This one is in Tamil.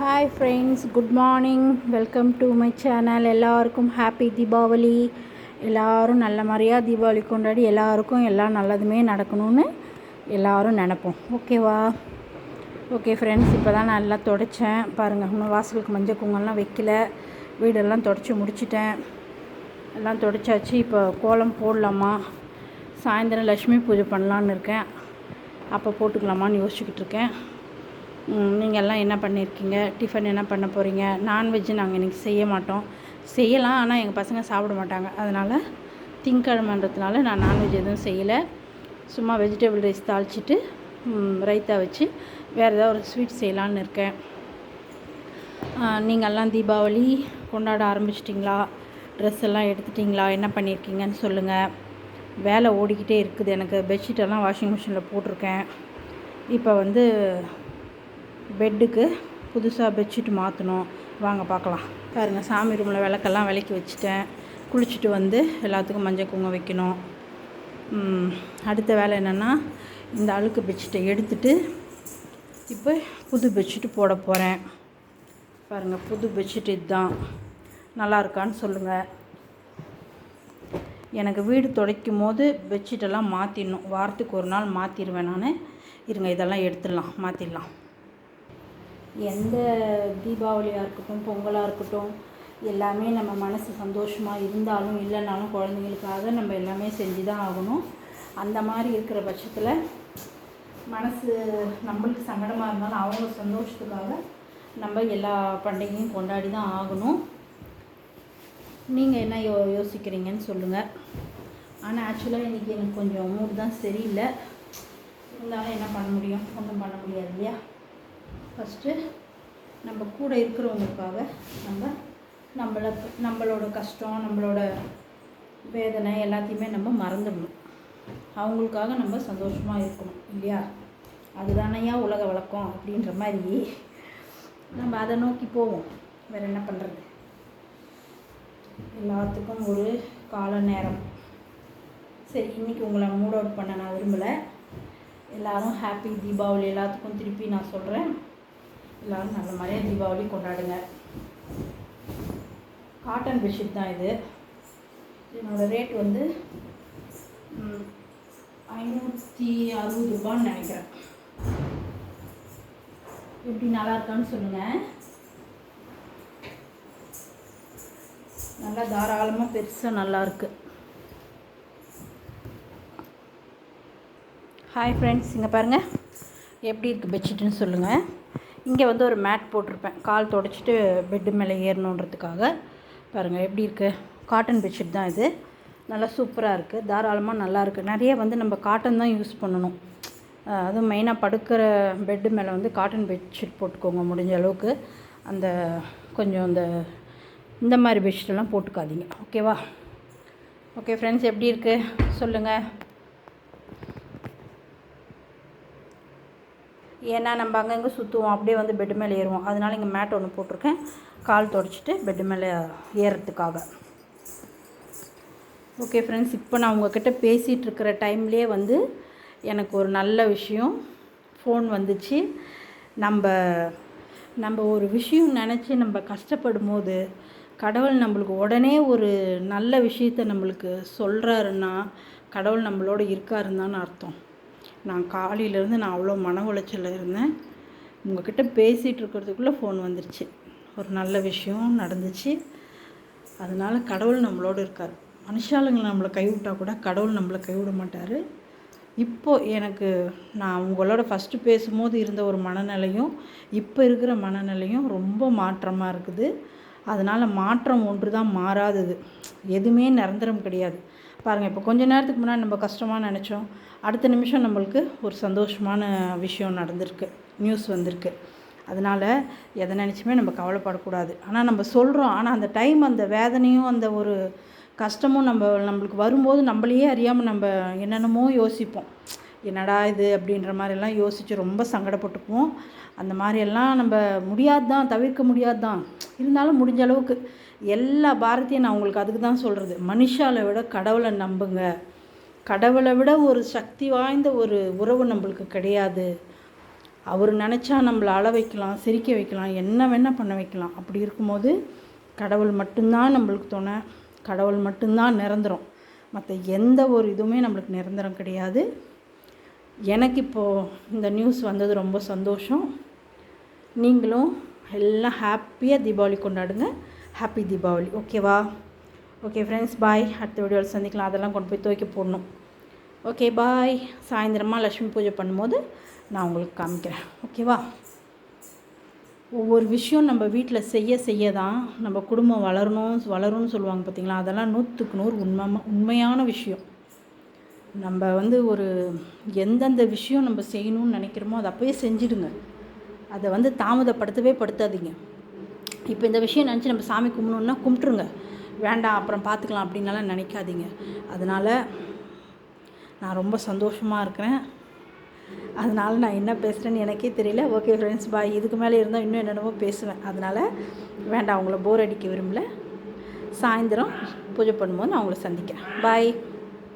Hi friends good morning welcome to my channel எல்லாருக்கும் ஹாப்பி தீபாவளி. எல்லாரும் நல்ல மாதிரியாக தீபாவளி கொண்டாடி எல்லாருக்கும் எல்லாம் நல்லதுமே நடக்கணும்னு எல்லோரும் நினப்போம். ஓகேவா ஓகே ஃப்ரெண்ட்ஸ் இப்போ தான் நான் எல்லாம் தொடச்சேன். பாருங்கள் இன்னும் வாசலுக்கு மஞ்சள் குங்கெல்லாம் வைக்கல. வீடெல்லாம் தொடச்சி முடிச்சிட்டேன். எல்லாம் தொடச்சாச்சு. இப்போ கோலம் போடலாமா? சாயந்தரம் லக்ஷ்மி பூஜை பண்ணலான்னு இருக்கேன். அப்போ போட்டுக்கலாமான்னு யோசிச்சுக்கிட்டு இருக்கேன். நீங்கள் எல்லாம் என்ன பண்ணியிருக்கீங்க டிஃபன் என்ன பண்ண போகிறீங்க நான்வெஜ்ஜு நாங்கள் இன்றைக்கி செய்ய மாட்டோம். செய்யலாம் ஆனால் எங்கள் பசங்க சாப்பிட மாட்டாங்க. அதனால் திங்கக்கிழமன்றதுனால நான் நான்வெஜ் எதுவும் செய்யலை. சும்மா வெஜிடபிள் ரைஸ் தாளிச்சிட்டு ரைத்தா வச்சு வேறு ஏதாவது ஒரு ஸ்வீட் செய்யலான்னு இருக்கேன். நீங்கள்லாம் தீபாவளி கொண்டாட ஆரம்பிச்சிட்டிங்களா? ட்ரெஸ் எல்லாம் எடுத்துட்டிங்களா? என்ன பண்ணியிருக்கீங்கன்னு சொல்லுங்கள் வேலை ஓடிக்கிட்டே இருக்குது. எனக்கு பெட்ஷீட்டெல்லாம் வாஷிங் மிஷினில் போட்டிருக்கேன். இப்போ வந்து பெட்டுக்கு புதுசாக பெட்ஷீட் மாற்றணும் வாங்க பார்க்கலாம். பாருங்கள் சாமி ரூமில் விளக்கெல்லாம் விளக்கி வச்சுட்டேன். குளிச்சுட்டு வந்து எல்லாத்துக்கும் மஞ்சள் குங்குமம் வைக்கணும். அடுத்த வேலை என்னென்னா இந்த அழுக்கு பெட்ஷீட்டை எடுத்துட்டு இப்போ புது பெட்ஷீட்டு போட போகிறேன் பாருங்கள் புது பெட்ஷீட் இதுதான். நல்லா இருக்கான்னு சொல்லுங்கள் எனக்கு வீடு துடைக்கும் போது பெட்ஷீட்டெல்லாம் மாற்றிடணும் வாரத்துக்கு ஒரு நாள் மாற்றிடுவேன் நான். இருங்க இதெல்லாம் எடுத்துடலாம் மாற்றிடலாம் எந்த தீபாவளியாக இருக்கட்டும் பொங்கலாக இருக்கட்டும் எல்லாமே நம்ம மனசு சந்தோஷமாக இருந்தாலும் இல்லைனாலும் குழந்தைங்களுக்காக நம்ம எல்லாமே செஞ்சு தான் ஆகணும். அந்த மாதிரி இருக்கிற பட்சத்தில் மனசு நம்மளுக்கு சங்கடமாக இருந்தாலும் அவங்க சந்தோஷத்துக்காக நம்ம எல்லா பண்டிகையும் கொண்டாடி தான் ஆகணும். நீங்கள் என்ன யோ யோசிக்கிறீங்கன்னு சொல்லுங்கள் ஆனால் ஆக்சுவலாக இன்றைக்கி எனக்கு கொஞ்சம் மூட் தான் சரியில்லை. இருந்தாலும் என்ன பண்ண முடியும்? ஒன்றும் பண்ண முடியாது இல்லையா? ஃபஸ்ட்டு நம்ம கூட இருக்கிறவங்களுக்காக நம்ம நம்மள நம்மளோட கஷ்டம் நம்மளோட வேதனை எல்லாத்தையுமே நம்ம மறந்துடணும். அவங்களுக்காக நம்ம சந்தோஷமாக இருக்கணும் இல்லையா? அதுதானையா உலக வழக்கம் அப்படின்ற மாதிரி நம்ம அதை நோக்கி போவோம். வேறு என்ன பண்ணுறது எல்லாத்துக்கும் ஒரு கால நேரம். சரி இன்றைக்கி உங்களை மூட் அவுட் பண்ண நான் விரும்பலை. எல்லாரும் ஹாப்பி தீபாவளி எல்லாத்துக்கும் திருப்பி நான் சொல்கிறேன் எல்லாரும் நல்ல மாதிரியாக தீபாவளி கொண்டாடுங்க. காட்டன் பெட்ஷீட் தான் இது. இதனோட ரேட் வந்து ஐநூற்றி அறுபது ரூபான்னு நினைக்கிறேன். எப்படி நல்லா இருக்கான்னு சொல்லுங்கள் நல்லா தாராளமாக பெருசாக நல்லாயிருக்கு ஹாய் ஃப்ரெண்ட்ஸ் இங்கே பாருங்கள் எப்படி இருக்குது பெட்ஷீட்டுன்னு சொல்லுங்கள் இங்கே வந்து ஒரு மேட் போட்டிருப்பேன். கால் தொடச்சிட்டு பெட்டு மேலே ஏறணுன்றதுக்காக. பாருங்கள் எப்படி இருக்குது காட்டன் பெட்ஷீட் தான் இது. நல்லா சூப்பராக இருக்குது தாராளமாக நல்லாயிருக்கு நிறைய வந்து நம்ம காட்டன் தான் யூஸ் பண்ணணும். அதுவும் மெயினாக படுக்கிற பெட்டு மேலே வந்து காட்டன் பெட்ஷீட் போட்டுக்கோங்க முடிஞ்ச அளவுக்கு. அந்த கொஞ்சம் அந்த இந்த மாதிரி பெட்ஷீட்டெல்லாம் போட்டுக்காதீங்க. ஓகேவா ஓகே ஃப்ரெண்ட்ஸ் எப்படி இருக்குது சொல்லுங்கள் ஏன்னா நம்ம அங்கங்கே சுற்றுவோம் அப்படியே வந்து பெட்டு மேலே ஏறுவோம். அதனால இங்கே மேட் ஒன்று போட்டிருக்கேன். கால் தொடச்சிட்டு பெட்டு மேலே ஏறுறதுக்காக ஓகே ஃப்ரெண்ட்ஸ் இப்போ நான் உங்ககிட்ட பேசிகிட்டு இருக்கிற டைம்லேயே வந்து எனக்கு ஒரு நல்ல விஷயம். ஃபோன் வந்துச்சு. நம்ம நம்ம ஒரு விஷயம் நினச்சி நம்ம கஷ்டப்படும் போது கடவுள் நம்மளுக்கு உடனே ஒரு நல்ல விஷயத்த நம்மளுக்கு சொல்கிறாருன்னா கடவுள் நம்மளோட இருக்காருன்னு தான் அர்த்தம். நான் காலையிலேருந்து நான் அவ்வளோ மன உளைச்சலில் இருந்தேன். உங்ககிட்ட பேசிகிட்டு இருக்கிறதுக்குள்ளே ஃபோன் வந்துருச்சு. ஒரு நல்ல விஷயம் நடந்துச்சு. அதனால் கடவுள் நம்மளோட இருக்கார். மனுஷாளுங்களை நம்மளை கைவிட்டா கூட கடவுள் நம்மளை கைவிட மாட்டார். இப்போ எனக்கு நான் உங்களோட ஃபஸ்ட்டு பேசும்போது இருந்த ஒரு மனநிலையும் இப்போ இருக்கிற மனநிலையும் ரொம்ப மாற்றமாக இருக்குது. அதனால் மாற்றம் ஒன்று தான் மாறாதது. எதுவுமே நிரந்தரம் கிடையாது. பாருங்கள் இப்போ கொஞ்ச நேரத்துக்கு முன்னாடி நம்ம கஷ்டமாக நினச்சோம். அடுத்த நிமிஷம் நம்மளுக்கு ஒரு சந்தோஷமான விஷயம் நடந்திருக்கு நியூஸ் வந்திருக்கு. அதனால் எதை நினச்சுமே நம்ம கவலைப்படக்கூடாது. ஆனால் நம்ம சொல்கிறோம் ஆனால் அந்த டைம் அந்த வேதனையும் அந்த ஒரு கஷ்டமும் நம்ம நம்மளுக்கு வரும்போது நம்மளையே அறியாமல் நம்ம என்னென்னமோ யோசிப்போம். என்னடா இது அப்படின்ற மாதிரிலாம் யோசித்து ரொம்ப சங்கடப்பட்டுக்குவோம். அந்த மாதிரியெல்லாம் நம்ம முடியாது தான் தவிர்க்க முடியாது தான் இருந்தாலும் முடிஞ்ச அளவுக்கு எல்லா பாரதியும் நான் உங்களுக்கு அதுக்கு தான் சொல்கிறது மனுஷாவை விட கடவுளை நம்புங்க. கடவுளை விட ஒரு சக்தி வாய்ந்த ஒரு உறவு நம்மளுக்கு கிடையாது. அவர் நினச்சா நம்மளை அள வைக்கலாம் சிரிக்க வைக்கலாம் என்ன வேணால் பண்ண வைக்கலாம். அப்படி இருக்கும்போது கடவுள் மட்டும்தான் நம்மளுக்கு துணை. கடவுள் மட்டும்தான் நிரந்தரம். மற்ற எந்த ஒரு இதுவுமே நம்மளுக்கு நிரந்தரம் கிடையாது. எனக்கு இப்போது இந்த நியூஸ் வந்தது ரொம்ப சந்தோஷம். நீங்களும் எல்லாம் ஹாப்பியாக தீபாவளி கொண்டாடுங்க. ஹாப்பி தீபாவளி. ஓகேவா ஓகே ஃப்ரெண்ட்ஸ் பாய் அடுத்த வீடியோவில் சந்திக்கலாம். அதெல்லாம் கொண்டு போய் துவைக்க போடணும். ஓகே பாய் சாயந்தரமாக லக்ஷ்மி பூஜை பண்ணும்போது நான் உங்களுக்கு காமிக்கிறேன். ஓகேவா ஒவ்வொரு விஷயம் நம்ம வீட்டில் செய்ய செய்ய தான் நம்ம குடும்பம் வளரணும் வளரும்னு சொல்லுவாங்க பார்த்தீங்களா? அதெல்லாம் நூற்றுக்கு நூறு உண்மை உண்மையான விஷயம். நம்ம வந்து ஒரு எந்தெந்த விஷயம் நம்ம செய்யணும்னு நினைக்கிறோமோ அதை அப்போயே செஞ்சிடுங்க. அதை வந்து தாமதப்படுத்தவே படுத்தாதீங்க. இப்போ இந்த விஷயம் நினச்சி நம்ம சாமி கும்பிடணுன்னா கும்பிட்ருங்க வேண்டாம் அப்புறம் பார்த்துக்கலாம் அப்படின்லாம் நினைக்காதீங்க. அதனால் நான் ரொம்ப சந்தோஷமாக இருக்கிறேன். அதனால் நான் என்ன பேசுகிறேன்னு எனக்கே தெரியல. ஓகே ஃப்ரெண்ட்ஸ் பாய் இதுக்கு மேலே இருந்தால் இன்னும் என்னென்னமோ பேசுவேன். அதனால் வேண்டாம் அவங்கள போர் அடிக்க விரும்பல. சாயந்தரம் பூஜை பண்ணும்போது நான் உங்களை சந்திக்கிறேன். பாய்